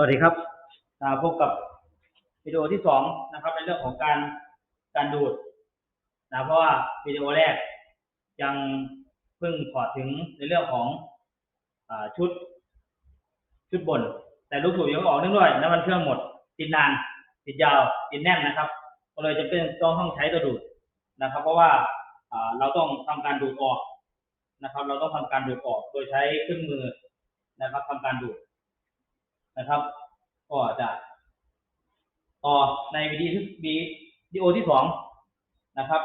วัสดีครับอ่าพบกับวิดีโอที่สองนะครับ ในเรื่องของการการดูดนะเพราะว่าวิดีโอแรกยังเพิ่งถอดถึงในเรื่องของอชุดชุดบน แต่ลูกสูบยังออกนื่งด้วยน้ำมันเครื่องหมด ติดนาน ติดยาว ติดแน่นนะครับ ก็เลยจะเป็นต้องต้องใช้ตัวดูดนะครับ เพราะว่าอ่าเราต้องทำการดูดออกนะครับ เราต้องทำการดูดออกโดยใช้เครื่องมือนะครับทำการดูด นะครับ ก็จะ ต่อในวิดีที่วิดีโอที่สองนะครับ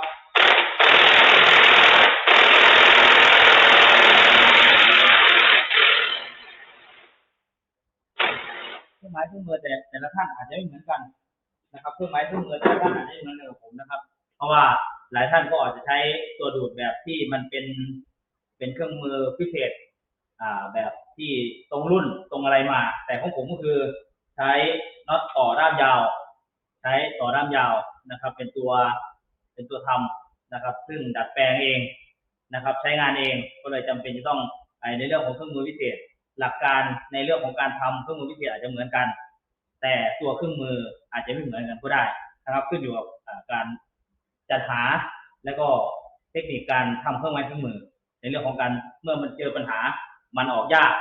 เครื่องไม้เครื่องมือแต่แต่ละท่านอาจจะไม่เหมือนกันนะครับเครื่องไม้เครื่องมือแต่ละท่านอาจจะไม่เหมือนกับผมนะครับ เพราะว่าหลายท่านก็อาจจะใช้ตัวดูดแบบที่มันเป็นเป็นเครื่องมือพิเศษ อ่าแบบที่ตรงรุ่นตรงอะไรมา แต่ของผมก็คือใช้น็อตต่อด้ามยาว ใช้ต่อด้ามยาวนะครับ เป็นตัวเป็นตัวทำนะครับ ซึ่งดัดแปลงเองนะครับ ใช้งานเองก็เลยจำเป็นจะต้องในเรื่องของเครื่องมือพิเศษ หลักการในเรื่องของการทำเครื่องมือพิเศษอาจจะเหมือนกัน แต่ตัวเครื่องมืออาจจะไม่เหมือนกันก็ได้นะครับ ขึ้นอยู่กับการจัดหาและก็เทคนิคการทำเครื่องไม้เครื่องมือ ในเรื่องของการเมื่อมันเจอปัญหา มันออกยาก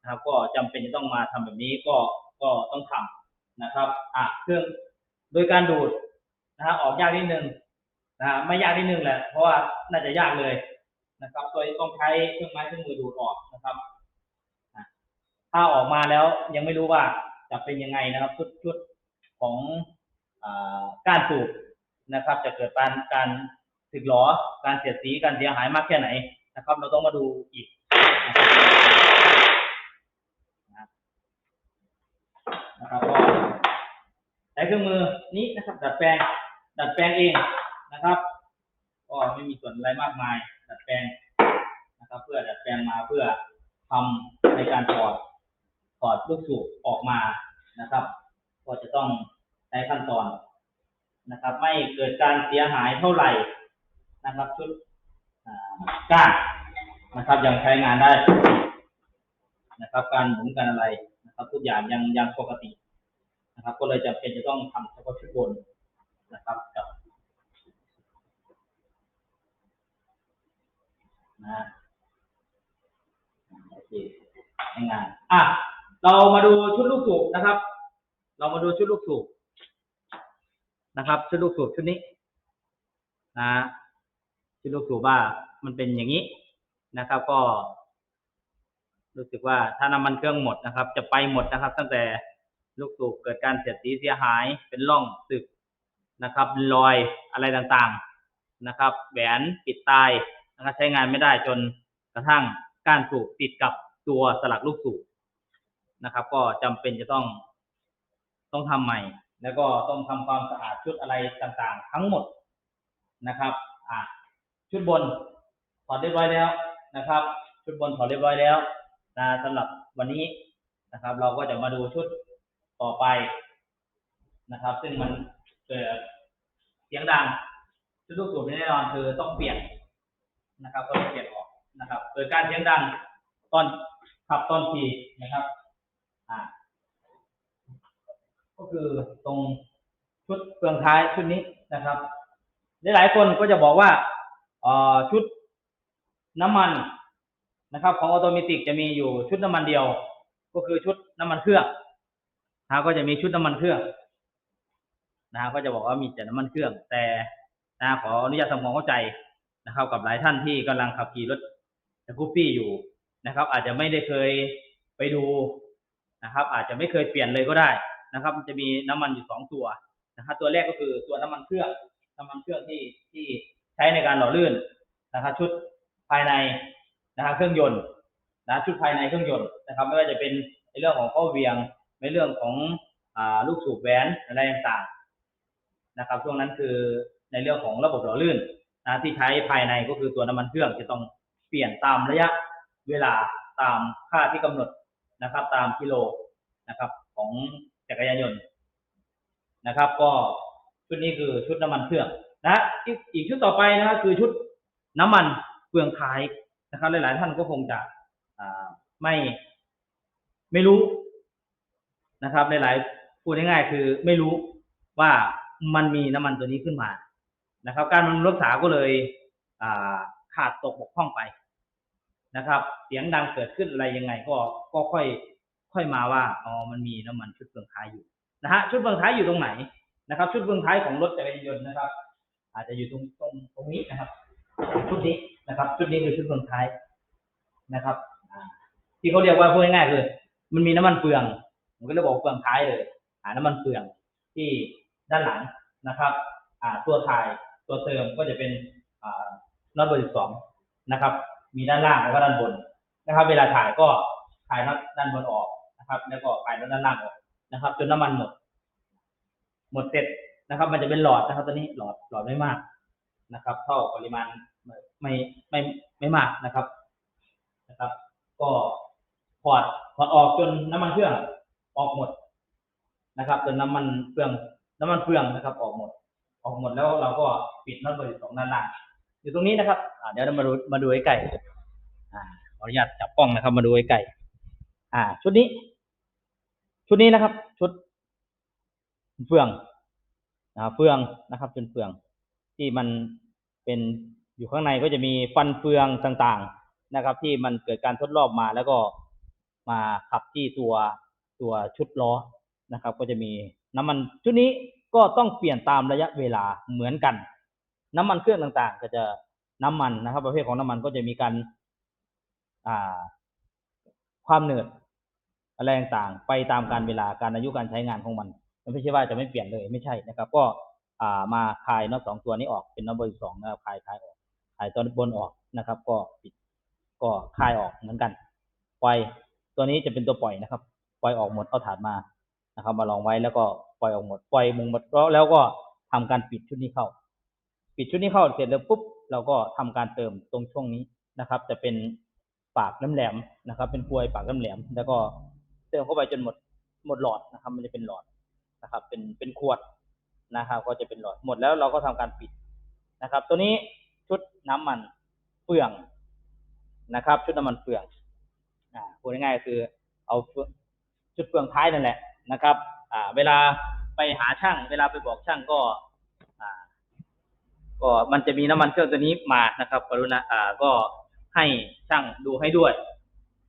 นะครับ ก็จำเป็นจะต้องมาทำแบบนี้ก็ก็ต้องทำนะครับอะเครื่องโดยการดูดนะฮะออกยากนิดนึงนะไม่ยากนิดนึงแหละ เพราะว่าน่าจะยากเลยนะครับโดยต้องใช้เครื่องไม้เครื่องมือดูดออกนะครับถ้าออกมาแล้วยังไม่รู้ว่าจะเป็นยังไงนะครับชุดชุดของอ่าก้านสูบนะครับ จะเกิดการการสึกหรอการเสียดสีการเสียหายมากแค่ไหนนะครับ เราต้องมาดูอีก นะครับก็ใช้เครื่องมือนี้นะครับ ดัดแปลง ดัดแปลงเองนะครับก็ไม่มีส่วนอะไรมากมาย ดัดแปลงนะครับ เพื่อดัดแปลงมาเพื่อทำในการถอดถอดลูกสูบออกมานะครับ ก็จะต้องใช้ขั้นตอนนะครับ ไม่เกิดการเสียหายเท่าไหร่นะครับชุดก้าน นะครับ ยังใช้งานได้นะครับ การหมุนการอะไรนะครับ ทุกอย่างยังยังปกตินะครับ ก็เลยจำเป็นจะต้องทำเฉพาะชุดบนนะครับกับนะโอเคใช้งานอะเรามาดูชุดลูกสูบนะครับ เรามาดูชุดลูกสูบนะครับ ชุดลูกสูบชุดนี้นะชุดลูกสูบว่ามันเป็นอย่างนี้ นะครับ ก็ รู้สึกว่าถ้าน้ำมันเครื่องหมดนะครับ จะไปหมดนะครับ ตั้งแต่ลูกสูบเกิดการเสียดสีเสียหายเป็นร่องสึกนะครับรอยอะไรต่างๆนะครับ แหวนปิดตายนะครับใช้งานไม่ได้จนกระทั่งก้านสูบติดกับตัวสลักลูกสูบนะครับ ก็จำเป็นจะต้องต้องทำใหม่ แล้วก็ต้องทำความสะอาดชุดอะไรต่างๆ ทั้งหมดนะครับ อ่าชุดบนถอดเรียบร้อยแล้ว นะครับ ชุดบนถอดเรียบร้อยแล้วนะสำหรับวันนี้นะครับ เราก็จะมาดูชุดต่อไปนะครับ ซึ่งมันเกิดเสียงดังชุดลูกสูบแน่นอนคือต้องเปลี่ยนนะครับ ก็ต้องเปลี่ยนออกนะครับเกิดการเสียงดังตอนขับตอนขี่นะครับ อ่า ก็คือตรงชุดเปลืองท้ายชุดนี้นะครับหลายๆคนก็จะบอกว่าอ่อชุด น้ำมันนะครับ ของออโตเมติกจะมีอยู่ชุดน้ำมันเดียว ก็คือชุดน้ำมันเครื่องนะก็จะมีชุดน้ำมันเครื่องนะก็จะบอกว่ามีแต่น้ำมันเครื่อง แต่นะขออนุญาตทำความเข้าใจนะครับ กับหลายท่านที่กำลังขับขี่รถสกูปปี้อยู่นะครับ อาจจะไม่ได้เคยไปดูนะครับ อาจจะไม่เคยเปลี่ยนเลยก็ได้นะครับ มันจะมีน้ำมันอยู่สองตัวนะครับ ตัวแรกก็คือตัวน้ำมันเครื่องน้ำมันเครื่องที่ที่ใช้ในการหล่อลื่นนะครับ ชุด ภายในนะครับเครื่องยนต์นะชุดภายในเครื่องยนต์นะครับ ไม่ว่าจะเป็นในเรื่องของข้อเวียงในเรื่องของอลูกสูบแหวนอะไรต่างๆนะครับช่วงนั้นคือในเรื่องของระบบหล่อลื่นนะที่ใช้ภายในก็คือตัวน้ำมันเครื่องจะต้องเปลี่ยนตามระยะเวลาตามค่าที่กำหนดนะครับ ตามกิโลนะครับ ของจักรยานยนต์นะครับ ก็ชุดนี้คือชุดน้ำมันเครื่องนะอีกอีกชุดต่อไปนะครับคือชุดน้ำมัน เปลืองท้ายนะครับหลายๆท่านก็คงจะไม่ไม่รู้นะครับหลายๆพูดง่ายๆคือไม่รู้ว่ามันมีน้ำมันตัวนี้ขึ้นมานะครับ การบำรุงรักษาก็เลยาขาดตกบกพร่องไปนะครับ เสียงดังเกิดขึ้นอะไรยังไง ก็ก็ค่อยค่อยมาว่าอ๋อมันมีน้ำมันชุดเฟืองท้ายอยู่นะฮะชุดเฟืองท้ายอยู่ตรงไหนนะครับ ชุดเฟืองท้ายของรถจักรยานยนต์นะครับ อาจจะอยู่ตรงตรงตรงนี้นะครับชุดนี้ นะครับ ชุดนี้คือชุดเฟืองท้ายนะครับที่เขาเรียกว่าพูดง่ายๆคือมันมีน้ำมันเฟืองผมก็เลยบอกเฟืองท้ายเลยหาน้ำมันเฟืองที่ด้านหลังนะครับ อ่าตัวถ่ายตัวเติมก็จะเป็นอ่าน็อตเบอร์สิบสองนะครับ มีด้านล่างแล้วก็ด้านบนนะครับ เวลาถ่ายก็ถ่ายน็อตด้านบนออกนะครับ แล้วก็ถ่ายน็อตด้านล่างออกนะครับ จนน้ำมันหมด หมดเสร็จนะครับ มันจะเป็นหลอดนะครับ ตัวนี้หลอดหลอดไม่มาก นะครับ เท่าปริมาณไม่ไม่ไม่ไม่มากนะครับนะครับ ก็ถอดถอดออกจนน้ำมันเครื่องออกหมดนะครับจนน้ำมันเฟืองน้ำมันเฟืองนะครับ ออกหมด ออกหมดแล้วเราก็ปิดน็อตเบอร์สองด้านล่างอยู่ตรงนี้นะครับอ่าเดี๋ยวเรามาดูมาดูใกล้ๆอ่าขออนุญาตจับกล้องนะครับ มาดูใกล้ๆอ่า ชุดนี้ ชุดนี้นะครับ ชุดเฟืองนะครับเฟืองนะครับเป็นเฟือง ที่มันเป็นอยู่ข้างในก็จะมีฟันเฟืองต่างๆนะครับ ที่มันเกิดการทดรอบมาแล้วก็มาขับที่ตัวตัวชุดล้อนะครับ ก็จะมีน้ำมันชุดนี้ก็ต้องเปลี่ยนตามระยะเวลาเหมือนกัน น้ำมันเครื่องต่างๆ ก็จะน้ำมันนะครับ ประเภทของน้ำมันก็จะมีการความเหนืดอะไรต่างๆไปตามการเวลาการอายุการใช้งานของมัน มันไม่ใช่ว่าจะไม่เปลี่ยนเลยไม่ใช่นะครับ ก็ อ่ามาคลายน็อตสองตัวนี้ออกเป็นน็อตเบอร์สองนะครับคลายคลายออกคลายตัวบนออกนะครับ ก็ปิดก็คลายออกเหมือนกันปล่อยตัวนี้จะเป็นตัวปล่อยนะครับ ปล่อยออกหมดเอาถาดมานะครับ มาลองไว้แล้วก็ปล่อยออกหมดปล่อยมุงหมดแล้วแล้วก็ทำการปิดชุดนี้เข้า ปิดชุดนี้เข้าเสร็จแล้วปุ๊บเราก็ทำการเติมตรงช่วงนี้นะครับ จะเป็นปากน้ำแหลมนะครับ เป็นกลวยปากน้ำแหลม แล้วก็เติมเข้าไปจนหมดหมดหลอดนะครับ มันจะเป็นหลอดนะครับ เป็นเป็นขวด นะครับ ก็จะเป็นหลอดหมดแล้วเราก็ทำการปิดนะครับ ตัวนี้ชุดน้ำมันเฟืองนะครับ ชุดน้ำมันเฟืองอ่าพูดง่ายๆก็คือเอาชุดเฟืองท้ายนั่นแหละนะครับ อ่า เวลาไปหาช่าง เวลาไปบอกช่างก็ อ่า ก็มันจะมีน้ำมันเครื่องตัวนี้มานะครับกรุณาอ่า ก็ให้ช่างดูให้ด้วย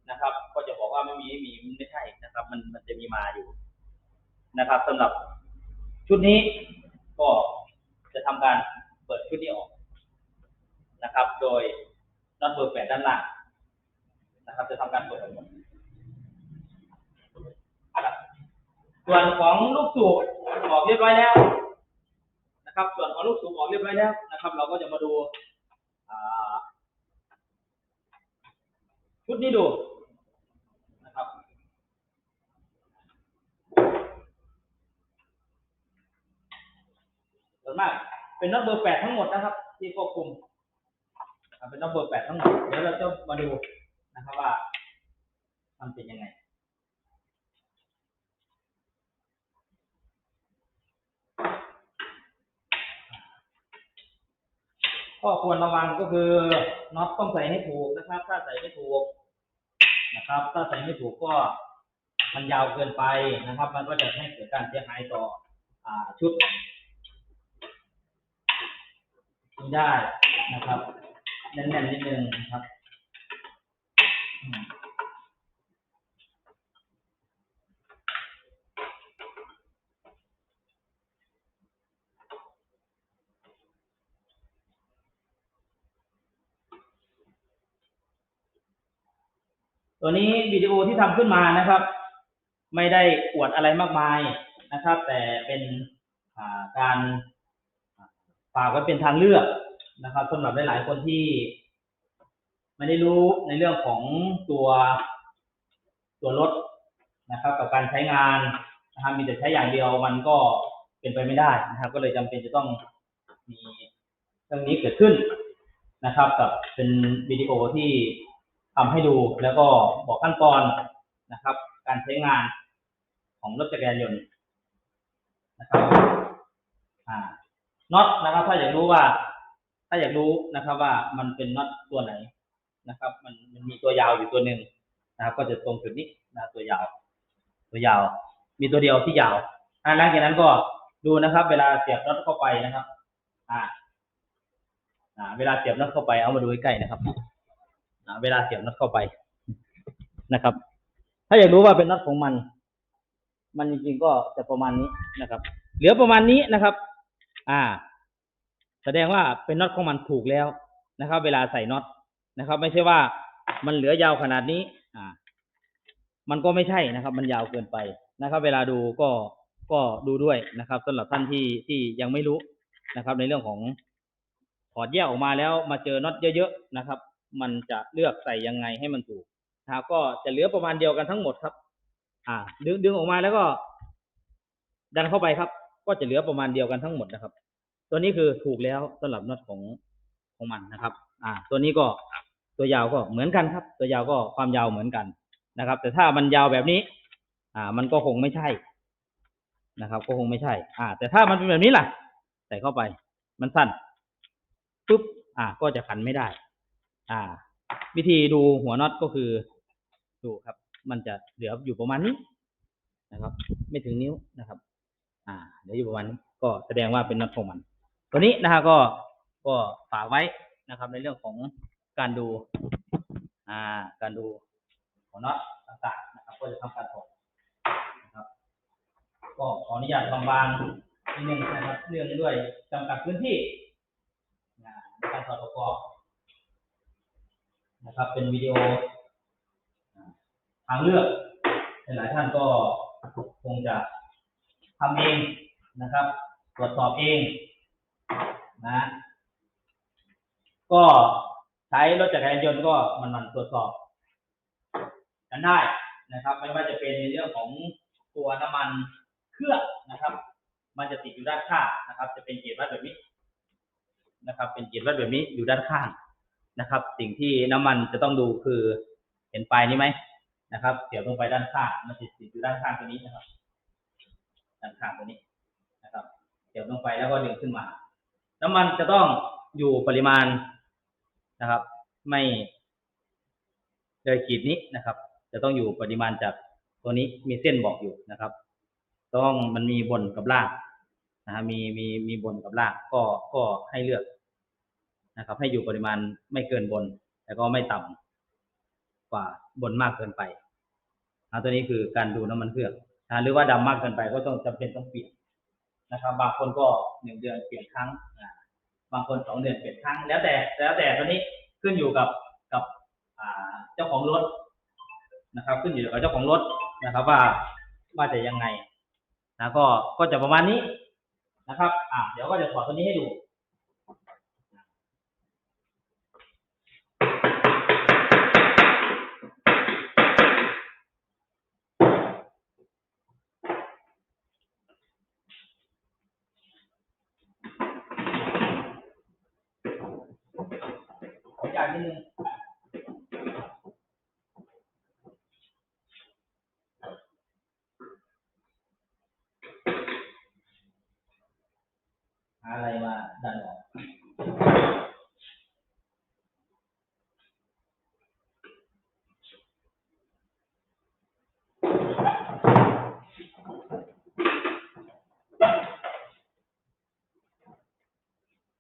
นะครับ ก็จะบอกว่าไม่มีไม่มีไม่ใช่นะครับ มันมันจะมีมาอยู่นะครับสำหรับ ชุดนี้ก็จะทำการเปิดชุดนี้ออกนะครับ โดยน็อตเบอร์แปดด้านล่างนะครับ จะทำการเปิดออกหมดนะครับส่วนของลูกสูบออกเรียบร้อยแล้วนะครับ ส่วนของลูกสูบออกเรียบร้อยแล้วนะครับ เราก็จะมาดูชุดนี้ดูนะครับ ส่วนมากเป็นน็อตเบอร์แปดทั้งหมดนะครับ ที่ควบคุมเป็นน็อตเบอร์แปดทั้งหมดเดี๋ยวเราจะมาดูนะครับว่ามันเป็นยังไงข้อควรระวังก็คือน็อตต้องใส่ให้ถูกนะครับ ถ้าใส่ไม่ถูกนะครับ ถ้าใส่ไม่ถูกก็มันยาวเกินไปนะครับ มันก็จะให้เกิดการเสียหายต่ออชุด ได้นะครับแน่นๆนิดนึงนะครับตัวนี้วิดีโอที่ทำขึ้นมานะครับ ไม่ได้อวดอะไรมากมายนะครับ แต่เป็นาการ ฝากไว้เป็นทางเลือกนะครับสำหรับหลาย ๆ คนที่ ไม่ได้รู้ในเรื่องของตัวตัวรถนะครับ กับการใช้งานนะครับมีแต่ใช้อย่างเดียวมันก็เป็นไปไม่ได้นะครับ ก็เลยจำเป็นจะต้องมีเรื่องนี้เกิดขึ้นนะครับ กับเป็นวิดีโอที่ทำให้ดูแล้วก็บอกขั้นตอนนะครับ การใช้งานของรถจักรยานยนต์นะครับอ่า น็อตนะครับ ถ้าอยากรู้ว่า ถ้าอยากรู้นะครับ ว่ามันเป็นน็อตตัวไหนนะครับ มันมันมีตัวยาวอยู่ตัวหนึ่งนะครับ ก็จะตรงจุดนี้นะตัวยาว ตัวยาว มีตัวเดียวที่ยาวอ่าหลังจากนั้นก็ดูนะครับ เวลาเสียบน็อตเข้าไปนะครับ อ่า อ่า เวลาเสียบน็อตเข้าไปเอามาดูใกล้ๆนะครับ อ่า เวลาเสียบน็อตเข้าไปนะครับ ถ้าอยากรู้ว่าเป็นน็อตของมัน มันจริงๆก็จะประมาณนี้นะครับ เหลือประมาณนี้นะครับ อ่า แสดงว่าเป็นน็อตของมันถูกแล้วนะครับ เวลาใส่น็อตนะครับ ไม่ใช่ว่ามันเหลือยาวขนาดนี้ อ่า มันก็ไม่ใช่นะครับ มันยาวเกินไปนะครับ เวลาดูก็ก็ดูด้วยนะครับสำหรับท่านที่ที่ยังไม่รู้นะครับ ในเรื่องของถอดแยกออกมาแล้วมาเจอน็อตเยอะๆนะครับ มันจะเลือกใส่ยังไงให้มันถูกนะครับก็จะเหลือประมาณเดียวกันทั้งหมดครับ อ่า ดึงดึงออกมาแล้วก็ ดันเข้าไปครับ ก็จะเหลือประมาณเดียวกันทั้งหมดนะครับ ตัวนี้คือถูกแล้วสำหรับน็อตของของมันนะครับ อ่า ตัวนี้ก็ตัวยาวก็เหมือนกันครับ ตัวยาวก็ความยาวเหมือนกันนะครับ แต่ถ้ามันยาวแบบนี้ อ่า มันก็คงไม่ใช่นะครับ ก็คงไม่ใช่ อ่า แต่ถ้ามันเป็นแบบนี้ล่ะ ใส่เข้าไป มันสั้นปุ๊บอ่า ก็จะขันไม่ได้ อ่า วิธีดูหัวน็อตก็คือ ดูครับ มันจะเหลืออยู่ประมาณนี้นะครับ ไม่ถึงนิ้วนะครับ อ่าเหลืออยู่ประมาณนี้ก็แสดงว่าเป็นน็อตของมัน ตัวนี้นะฮะก็ก็ฝากไว้นะครับ ในเรื่องของการดู อ่า การดูหัวน็อตต่างๆนะครับ ก็จะทำการถอดนะครับ ก็ขออนุญาตบางๆนิดนึงนะครับเรื่องด้วยจำกัดพื้นที่นะในการถอดประกอบนะครับ เป็นวิดีโอทางเลือกหลายท่านก็คงจะ ทำเองนะครับ ตรวจสอบเองนะ ก็ใช้รถจักรยานยนต์ก็มันมันตรวจสอบกันได้นะครับ ไม่ว่าจะเป็นในเรื่องของตัวน้ำมันเครื่องนะครับ มันจะติดอยู่ด้านข้างนะครับ จะเป็นเกจวัดแบบนี้นะครับ เป็นเกจวัดแบบนี้อยู่ด้านข้างนะครับ สิ่งที่น้ำมันจะต้องดูคือเห็นปลายนี้ไหมนะครับเสียบลงไปด้านข้างมันติดติดอยู่ด้านข้างตัวนี้นะครับ ด้านข้างตัวนี้นะครับเสียบลงไปแล้วก็ดึงขึ้นมา น้ำมันจะต้องอยู่ปริมาณนะครับ ไม่เลยขีดนี้นะครับ จะต้องอยู่ปริมาณจากตัวนี้มีเส้นบอกอยู่นะครับ ต้องมันมีบนกับล่างนะฮะมีมีมีบนกับล่างก็ก็ให้เลือกนะครับ ให้อยู่ปริมาณไม่เกินบน แต่ก็ไม่ต่ำกว่าบนมากเกินไปอ่าตัวนี้คือการดูน้ำมันเครื่อง นะหรือว่าดำมากเกินไปก็ต้องจำเป็นต้องเปลี่ยนนะครับ บางคนก็หนึ่งเดือนเปลี่ยนครั้งบางคนสองเดือนเปลี่ยนครั้ง แล้วแต่แล้วแต่ตัวนี้ขึ้นอยู่กับกับเจ้าของรถนะครับ ขึ้นอยู่กับเจ้าของรถนะครับ ว่าว่าจะยังไงนะก็ก็จะประมาณนี้นะครับ อ่าเดี๋ยวก็จะถอดตัวนี้ให้ดู ขอจ่ายนิดนึงหาอะไรมาดันออก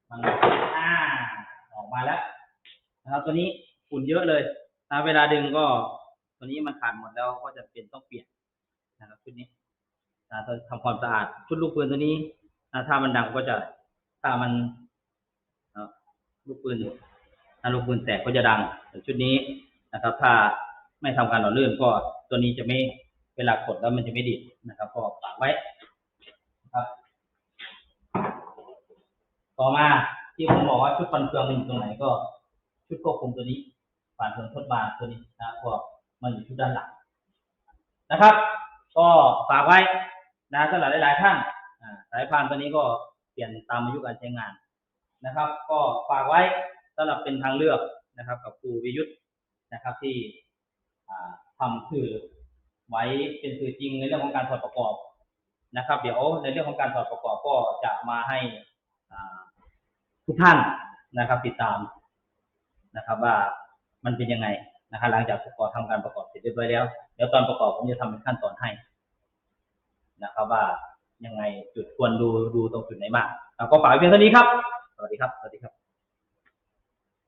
มันอ่า ออกมาแล้ว นะครับตัวนี้ฝุ่นเยอะเลยนะเวลาดึงก็ตัวนี้มันขาดหมดแล้วก็จะเป็นต้องเปลี่ยนนะครับชุดนี้นะต้องทำความสะอาดชุดลูกปืนตัวนี้นะถ้ามันดังก็จะถ้ามันลูกปืนถ้าลูกปืนแตกก็จะดังแต่ชุดนี้นะครับ ถ้าไม่ทำการหล่อลื่นก็ตัวนี้จะไม่เวลากดแล้วมันจะไม่ดิดนะครับ ก็ฝากไว้นะครับ ต่อมาที่ผมบอกว่าชุดฟันเฟืองมันอยู่ตรงไหนก็ ชุดควบคุมตัวนี้ผ่านเฟืองทดบาร์ตัวนี้นะก็มันอยู่ชุดด้านหลังนะครับ ก็ฝากไว้นะสำหรับหลาย ๆ ท่านสายพานตัวนี้ก็เปลี่ยนตามอายุการใช้งานนะครับ ก็ฝากไว้สำหรับเป็นทางเลือกนะครับ กับครูวิยุทธ์นะครับที่อ่าทำคือไว้เป็นสื่อจริงในเรื่องของการถอดประกอบนะครับ เดี๋ยวในเรื่องของการถอดประกอบก็จะมาให้ทุกท่านนะครับ ติดตาม นะครับ ว่ามันเป็นยังไงนะครับหลังจากประกอบทำการประกอบเสร็จเรียบร้อยแล้วเดี๋ยวตอนประกอบผมจะทำเป็นขั้นตอนให้นะครับ ว่ายังไงจุดควรดูดูตรงจุดไหนบ้างก็ฝากเพียงเท่านี้ครับ สวัสดีครับ สวัสดีครับ